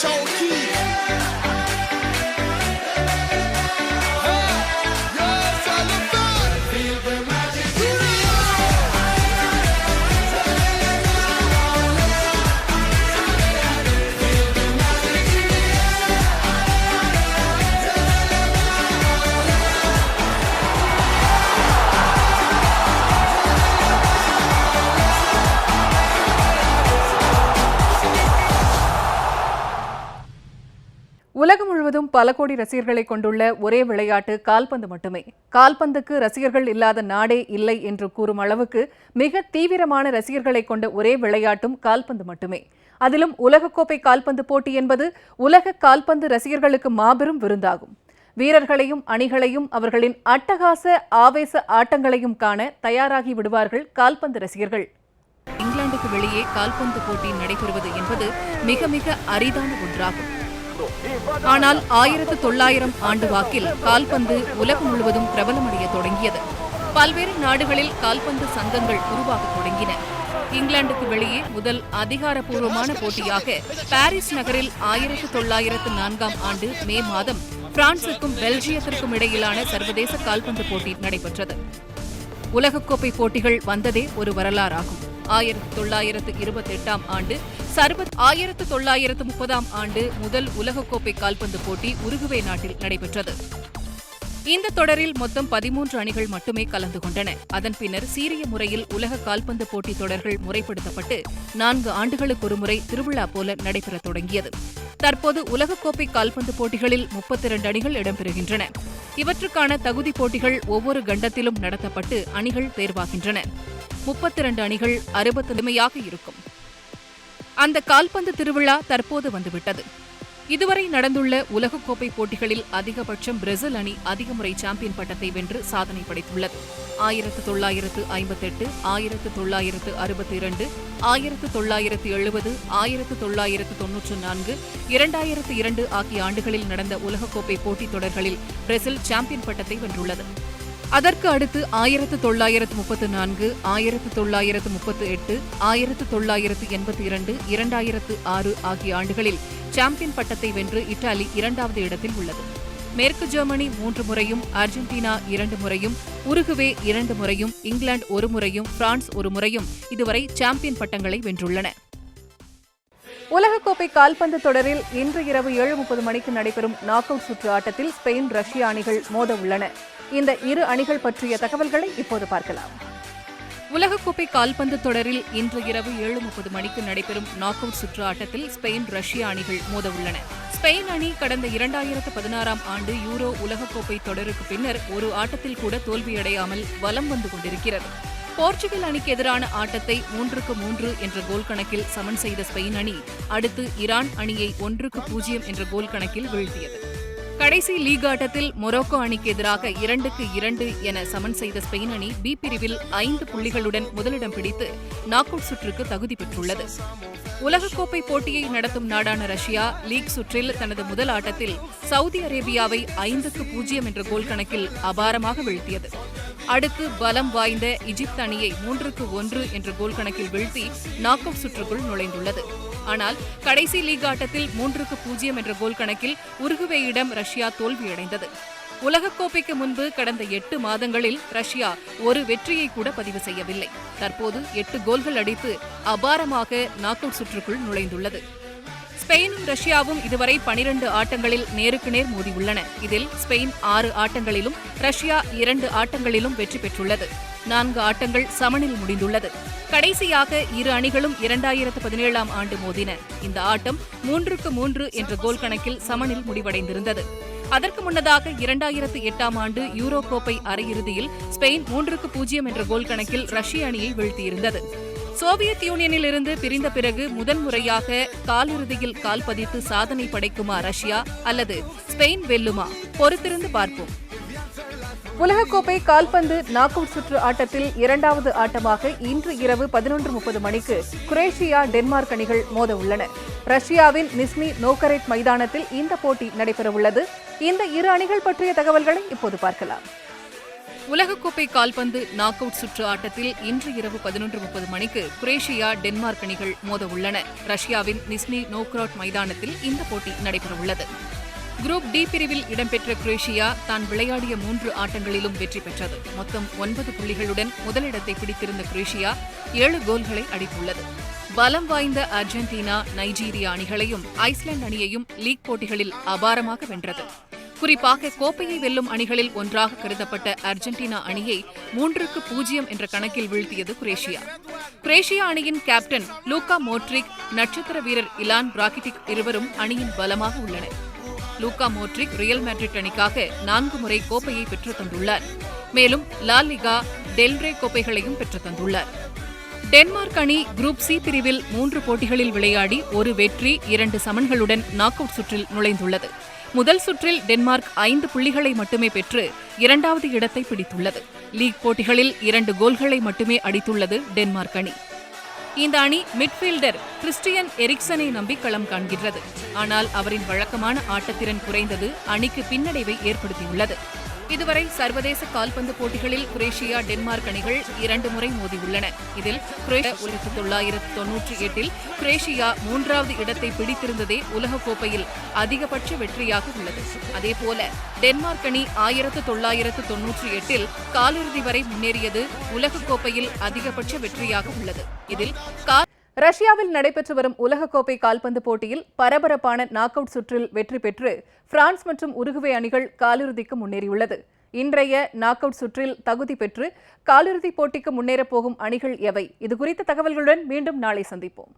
手一。பல கோடி ரசிகர்களை கொண்டுள்ள ஒரே விளையாட்டு கால்பந்து மட்டுமே. கால்பந்துக்கு ரசிகர்கள் இல்லாத நாடே இல்லை என்று கூறும் அளவுக்கு மிக தீவிரமான ரசிகர்களை கொண்ட ஒரே விளையாட்டும் கால்பந்து மட்டுமே. அதிலும் உலகக்கோப்பை கால்பந்து போட்டி என்பது உலக கால்பந்து ரசிகர்களுக்கு மாபெரும் விருந்தாகும். வீரர்களையும் அணிகளையும் அவர்களின் அட்டகாச ஆவேச ஆட்டங்களையும் காண தயாராகி விடுவார்கள் கால்பந்து ரசிகர்கள். இங்கிலாந்துக்கு வெளியே கால்பந்து போட்டி நடைபெறுவது என்பது மிக மிக அரிதான ஒன்றாகும். ஆனால் ஆயிரத்து தொள்ளாயிரம் ஆண்டு வாக்கில் கால்பந்து உலகம் முழுவதும் பிரபலமடைய தொடங்கியது. பல்வேறு நாடுகளில் கால்பந்து சங்கங்கள் உருவாகத் தொடங்கின. இங்கிலாந்துக்கு வெளியே முதல் அதிகாரப்பூர்வமான போட்டியாக பாரிஸ் நகரில் ஆயிரத்து தொள்ளாயிரத்து நான்காம் ஆண்டு மே மாதம் பிரான்சுக்கும் பெல்ஜியத்திற்கும் இடையிலான சர்வதேச கால்பந்து போட்டி நடைபெற்றது. உலகக்கோப்பை போட்டிகள் வந்ததே ஒரு வரலாறாகும். ஆயிரத்து தொள்ளாயிரத்து இருபத்தி எட்டாம் ஆண்டு சர்வத் ஆயிரத்து தொள்ளாயிரத்து முப்பதாம் ஆண்டு முதல் உலகக்கோப்பை கால்பந்து போட்டி உருகுவே நாட்டில் நடைபெற்றது. இந்த தொடரில் மொத்தம் பதிமூன்று அணிகள் மட்டுமே கலந்து கொண்டன. அதன் பின்னர் சீரிய முறையில் உலக கால்பந்து போட்டி தொடர்கள் முறைப்படுத்தப்பட்டு நான்கு ஆண்டுகளுக்கு ஒருமுறை திருவிழா போல நடைபெறத் தொடங்கியது. தற்போது உலகக்கோப்பை கால்பந்து போட்டிகளில் முப்பத்தி இரண்டு அணிகள் இடம்பெறுகின்றன. இவற்றுக்கான தகுதி போட்டிகள் ஒவ்வொரு கண்டத்திலும் நடத்தப்பட்டு அணிகள் தேர்வாகின்றன. முப்பத்தி இரண்டு அணிகள் அறுபத்தெளிமையாக இருக்கும். அந்த கால்பந்து திருவிழா தற்போது வந்துவிட்டது. இதுவரை நடந்துள்ள உலகக்கோப்பை போட்டிகளில் அதிகபட்சம் பிரேசில் அணி அதிகமுறை சாம்பியன் பட்டத்தை வென்று சாதனை படைத்துள்ளது. ஆயிரத்து தொள்ளாயிரத்து ஐம்பத்தெட்டு ஆயிரத்து தொள்ளாயிரத்து அறுபத்தி இரண்டு ஆயிரத்து தொள்ளாயிரத்து எழுபது ஆயிரத்து தொள்ளாயிரத்து தொன்னூற்று நான்கு இரண்டாயிரத்து இரண்டு ஆகிய ஆண்டுகளில் நடந்த உலகக்கோப்பை போட்டித் தொடர்களில் பிரேசில் சாம்பியன் பட்டத்தை வென்றுள்ளது. அதற்கு அடுத்து ஆயிரத்து தொள்ளாயிரத்து முப்பத்து நான்கு ஆயிரத்து தொள்ளாயிரத்து முப்பத்து எட்டு ஆயிரத்து தொள்ளாயிரத்து எண்பத்தி இரண்டு இரண்டாயிரத்து ஆறு ஆகிய ஆண்டுகளில் சாம்பியன் பட்டத்தை வென்று இத்தாலி இரண்டாவது இடத்தில் உள்ளது. மேற்கு ஜெர்மனி மூன்று முறையும் அர்ஜென்டினா இரண்டு முறையும் உருகுவே இரண்டு முறையும் இங்கிலாந்து ஒரு முறையும் பிரான்ஸ் ஒரு முறையும் இதுவரை சாம்பியன் பட்டங்களை வென்றுள்ளன. உலகக்கோப்பை கால்பந்து தொடரில் இன்று இரவு ஏழு முப்பது மணிக்கு நடைபெறும் நாக் அவுட் சுற்று ஆட்டத்தில் ஸ்பெயின் ரஷ்ய அணிகள் மோத உள்ளன இந்த இரு அணிகள் பற்றிய தகவல்களை இப்போது பார்க்கலாம். உலகக்கோப்பை கால்பந்து தொடரில் இன்று இரவு ஏழு முப்பது மணிக்கு நடைபெறும் நாக் அவுட் சுற்று ஆட்டத்தில் ஸ்பெயின் ரஷ்ய அணிகள் மோத உள்ளன ஸ்பெயின் அணி கடந்த இரண்டாயிரத்து பதினாறாம் ஆண்டு யூரோ உலகக்கோப்பை தொடருக்கு பின்னர் ஒரு ஆட்டத்தில் கூட தோல்வியடையாமல் வலம் வந்து கொண்டிருக்கிறது. போர்ச்சுகல் அணிக்கு எதிரான ஆட்டத்தை மூன்றுக்கு மூன்று என்ற கோல் கணக்கில் சமன் செய்த ஸ்பெயின் அணி அடுத்து ஈரான் அணியை ஒன்றுக்கு பூஜ்ஜியம் என்ற கோல் கணக்கில் வீழ்த்தியது. கடைசி லீக் ஆட்டத்தில் மொரோக்கோ அணிக்கு எதிராக இரண்டுக்கு இரண்டு என சமன் செய்த ஸ்பெயின் அணி பி பிரிவில் ஐந்து புள்ளிகளுடன் முதலிடம் பிடித்து நாக் அவுட் சுற்றுக்கு தகுதி பெற்றுள்ளது. உலகக்கோப்பை போட்டியை நடத்தும் நாடான ரஷ்யா லீக் சுற்றில் தனது முதல் ஆட்டத்தில் சவுதி அரேபியாவை ஐந்துக்கு பூஜ்ஜியம் என்ற கோல் கணக்கில் அபாரமாக வீழ்த்தியது. அடுத்து பலம் வாய்ந்த இஜிப்த் அணியை மூன்றுக்கு ஒன்று என்ற கோல் கணக்கில் வீழ்த்தி நாக் அவுட் சுற்றுக்குள் நுழைந்துள்ளது. ஆனால் கடைசி லீக் ஆட்டத்தில் மூன்றுக்கு பூஜ்ஜியம் என்ற கோல் கணக்கில் உருகுவேயிடம் ரஷ்யா தோல்வியடைந்தது. உலகக்கோப்பைக்கு முன்பு கடந்த எட்டு மாதங்களில் ரஷ்யா ஒரு வெற்றியை கூட பதிவு செய்யவில்லை. தற்போது எட்டு கோல்கள் அடித்து அபாரமாக நாக் அவுட் சுற்றுக்குள் நுழைந்துள்ளது. ஸ்பெயினும் ரஷ்யாவும் இதுவரை பனிரண்டு ஆட்டங்களில் நேருக்கு நேர் மோதியுள்ளன. இதில் ஸ்பெயின் ஆறு ஆட்டங்களிலும் ரஷ்யா இரண்டு ஆட்டங்களிலும் வெற்றி பெற்றுள்ளது. நான்கு ஆட்டங்கள் சமனில் முடிந்துள்ளது. கடைசியாக இரு அணிகளும் இரண்டாயிரத்து பதினேழாம் ஆண்டு மோதின. இந்த ஆட்டம் மூன்றுக்கு மூன்று என்ற கோல் கணக்கில் சமனில் முடிவடைந்திருந்தது. அதற்கு முன்னதாக இரண்டாயிரத்து எட்டாம் ஆண்டு யூரோ கோப்பை அரையிறுதியில் ஸ்பெயின் மூன்றுக்கு பூஜ்ஜியம் என்ற கோல் கணக்கில் ரஷ்ய அணியை வீழ்த்தியிருந்தது. சோவியத் யூனியனில் இருந்து பிரிந்த பிறகு முதன்முறையாக காலிறுதியில் கால் பதித்து சாதனை படைக்குமா ரஷ்யா அல்லது ஸ்பெயின் வெல்லுமா? பொறுத்திருந்து பார்ப்போம். உலகக்கோப்பை கால்பந்து நாக் அவுட் சுற்று ஆட்டத்தில் இரண்டாவது ஆட்டமாக இன்று இரவு பதினொன்று முப்பது மணிக்கு குரேஷியா டென்மார்க் அணிகள் மோத உள்ளன ரஷ்யாவின் நிஸ்னி நோக்கரேட் மைதானத்தில் இந்த போட்டி நடைபெறவுள்ளது. இந்த இரு அணிகள் பற்றிய தகவல்களை இப்போது பார்க்கலாம். உலகக்கோப்பை கால்பந்து நாக் அவுட் சுற்று ஆட்டத்தில் இன்று இரவு பதினொன்று முப்பது மணிக்கு குரேஷியா டென்மார்க் அணிகள் மோத உள்ளன ரஷ்யாவின் நிஸ்னி நோக்ராட் மைதானத்தில் இந்த போட்டி நடைபெறவுள்ளது. குரூப் டி பிரிவில் இடம்பெற்ற குரேஷியா தான் விளையாடிய மூன்று ஆட்டங்களிலும் வெற்றி பெற்றது. மொத்தம் ஒன்பது புள்ளிகளுடன் முதலிடத்தை பிடித்திருந்த குரேஷியா ஏழு கோல்களை அடித்துள்ளது. பலம் வாய்ந்த அர்ஜென்டினா நைஜீரியா அணிகளையும் ஐஸ்லாந்து அணியையும் லீக் போட்டிகளில் அபாரமாக வென்றது. குறிப்பாக கோப்பையை வெல்லும் அணிகளில் ஒன்றாக கருதப்பட்ட அர்ஜென்டினா அணியை மூன்றுக்கு பூஜ்ஜியம் என்ற கணக்கில் வீழ்த்தியது குரேஷியா. குரேஷியா அணியின் கேப்டன் லூகா மோட்ரிக் நட்சத்திர வீரர் இலான் பிராகிட்டிக் இருவரும் அணியின் பலமாக உள்ளனர். லூகா மோட்ரிக் ரியல் மேட்ரிட் அணிக்காக நான்கு முறை கோப்பையை பெற்றுத் தந்துள்ளார். மேலும் லாலிகா டெல்ரே கோப்பைகளையும் பெற்றுத் தந்துள்ளார். டென்மார்க் அணி குரூப் சி பிரிவில் மூன்று போட்டிகளில் விளையாடி ஒரு வெற்றி இரண்டு சமன்களுடன் நாக் அவுட் சுற்றில் நுழைந்துள்ளது. முதல் சுற்றில் டென்மார்க் ஐந்து புள்ளிகளை மட்டுமே பெற்று இரண்டாவது இடத்தை பிடித்துள்ளது. லீக் போட்டிகளில் இரண்டு கோல்களை மட்டுமே அடித்துள்ளது டென்மார்க் அணி. இந்த அணி மிட்ஃபீல்டர் கிறிஸ்டியன் எரிக்சனை நம்பி களம் காண்கின்றது. ஆனால் அவரின் வழக்கமான ஆட்டத்திறன் குறைந்தது அணிக்கு பின்னடைவை ஏற்படுத்தியுள்ளது. இதுவரை சர்வதேச கால்பந்து போட்டிகளில் குரேஷியா டென்மார்க் அணிகள் இரண்டு முறை மோதியுள்ளன. இதில் ஆயிரத்தி தொள்ளாயிரத்து தொன்னூற்றி எட்டில் குரேஷியா மூன்றாவது இடத்தை பிடித்திருந்ததே உலகக்கோப்பையில் அதிகபட்ச வெற்றியாக உள்ளது. அதேபோல டென்மார்க் அணி ஆயிரத்து தொள்ளாயிரத்து தொன்னூற்றி எட்டில் காலிறுதி வரை முன்னேறியது உலகக்கோப்பையில் அதிகபட்ச வெற்றியாக உள்ளது. இதில் கால் ரஷ்யாவில் நடைபெற்று வரும் உலகக்கோப்பை கால்பந்து போட்டியில் பரபரப்பான நாக் அவுட் சுற்றில் வெற்றி பெற்று பிரான்ஸ் மற்றும் உருகுவே அணிகள் காலிறுதிக்கு முன்னேறியுள்ளது. இன்றைய நாக் அவுட் சுற்றில் தகுதி பெற்று காலிறுதிப் போட்டிக்கு முன்னேறப் போகும் அணிகள் எவை? இதுகுறித்த தகவல்களுடன் மீண்டும் நாளை சந்திப்போம்.